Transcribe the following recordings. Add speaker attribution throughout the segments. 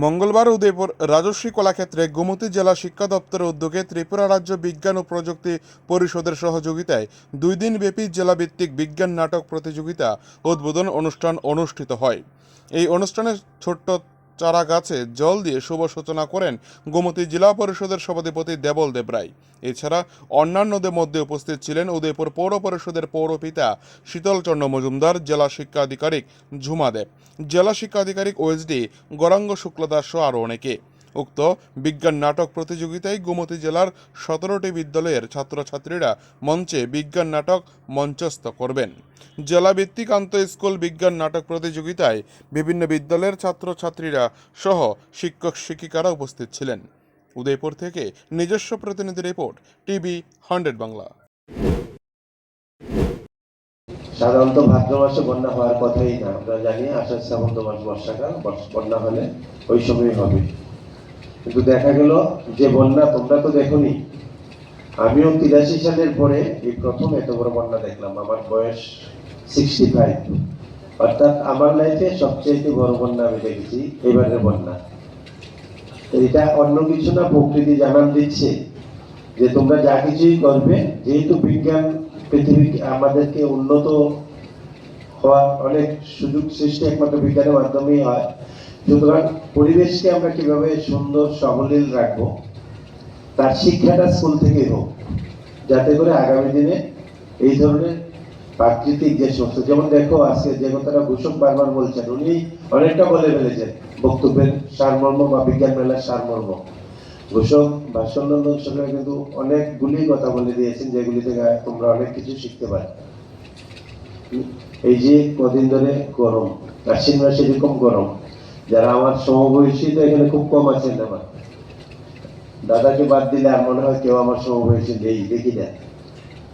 Speaker 1: মঙ্গলবার উদয়পুর রাজস্বী কলাক্ষেত্রে গোমতী জেলা শিক্ষা দপ্তরের উদ্যোগে ত্রিপুরা রাজ্য বিজ্ঞান ও প্রযুক্তি পরিষদের সহযোগিতায় দুই দিনব্যাপী জেলাভিত্তিক বিজ্ঞান নাটক প্রতিযোগিতা উদ্বোধন অনুষ্ঠান অনুষ্ঠিত হয়। এই অনুষ্ঠানে ছোট্ট চারা গাছে জল দিয়ে শুভ সূচনা করেন গোমতী জেলা পরিষদের সভাধিপতি দেবল দেব রায় এছাড়া অন্যান্যদের মধ্যে উপস্থিত ছিলেন উদয়পুর পৌর পরিষদের পৌরপিতা শীতলচন্দ্র মজুমদার, জেলা শিক্ষা আধিকারিক ঝুমা দেব। জেলা শিক্ষা আধিকারিক ওএসডি গৌরাঙ্গ শুক্লদাস সহ আরও অনেকে। উক্ত বিজ্ঞান নাটক প্রতিযোগিতায় গোমতী জেলার সতেরোটি বিদ্যালয়ের ছাত্রছাত্রীরা মঞ্চে বিজ্ঞান নাটক মঞ্চস্থ করবেন। জেলাভিত্তিক আন্ত স্কুল বিজ্ঞান নাটক প্রতিযোগিতায় বিভিন্ন বিদ্যালয়ের ছাত্রছাত্রীরা সহ শিক্ষক শিক্ষিকারা উপস্থিত ছিলেন। উদয়পুর থেকে নিজস্ব প্রতিনিধি রিপোর্ট, টিভি হান্ড্রেড বাংলা।
Speaker 2: সাধারণত ভাদ্র মাসে বন্যা হওয়ার কথাই না, আমরা জানি আষাঢ় শ্রাবন্ত মাস বর্ষাকাল বন্যা হলে ওই সময় হবে। কিন্তু দেখা গেল যে বন্যা তোমরা তো দেখোনি। আমিও তিরাশি সালের পরে এই প্রথম এত বড় বন্যা দেখলাম। আমার বয়স সিক্সটি ফাইভ অর্থাৎ আমার লাইফে সবচেয়ে বড় বন্যা আমি দেখেছি, এবারের বন্যা। এটা অন্য কিছু না, প্রকৃতি জানান দিচ্ছে যে তোমরা যা কিছুই করবে, যেহেতু বিজ্ঞান পৃথিবী আমাদেরকে উন্নত হওয়া অনেক সুযোগ সৃষ্টি একমাত্র বিজ্ঞানের মাধ্যমেই হয় সুতরাং পরিবেশকে আমরা কীভাবে সুন্দর, সবলীল রাখব, তার শিক্ষাটা স্কুল থেকেই হোক, যাতে করে আগামী দিনে এই ধরনের প্রাকৃতিক যে সমস্ত, যেমন দেখো আজকে যে কথাটা ঘোষক বারবার বলছেন, উনি অনেকটা বলে ফেলেছেন, বক্তব্যের সারমর্ম বা বিজ্ঞান মেলার সারমর্ম। ঘোষক বা সন্ন্যন সরকার কিন্তু অনেকগুলি কথা বলে দিয়েছেন, যেগুলি থেকে তোমরা অনেক কিছু শিখতে পারো। এই যে কদিন ধরে গরম আশ্বিন মাসে এরকম গরম যারা আমার সমবয়সী তো এখানে খুব কম আছেন আমার। দাদাকে বাদ দিলে আর মনে হয় কেউ আমার সমবয়সী নেই, দেখি না।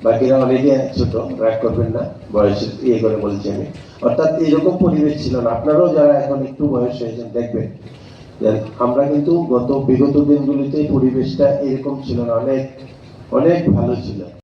Speaker 2: বাকিরা অনেকে ছোট, রাগ করবেন না, বয়স ইয়ে করে বলছি আমি। অর্থাৎ এরকম পরিবেশ ছিল না। আপনারাও যারা এখন একটু বয়স হয়েছেন, দেখবেন আমরা কিন্তু গত বিগত দিনগুলিতে পরিবেশটা এরকম ছিল না, অনেক অনেক ভালো ছিল।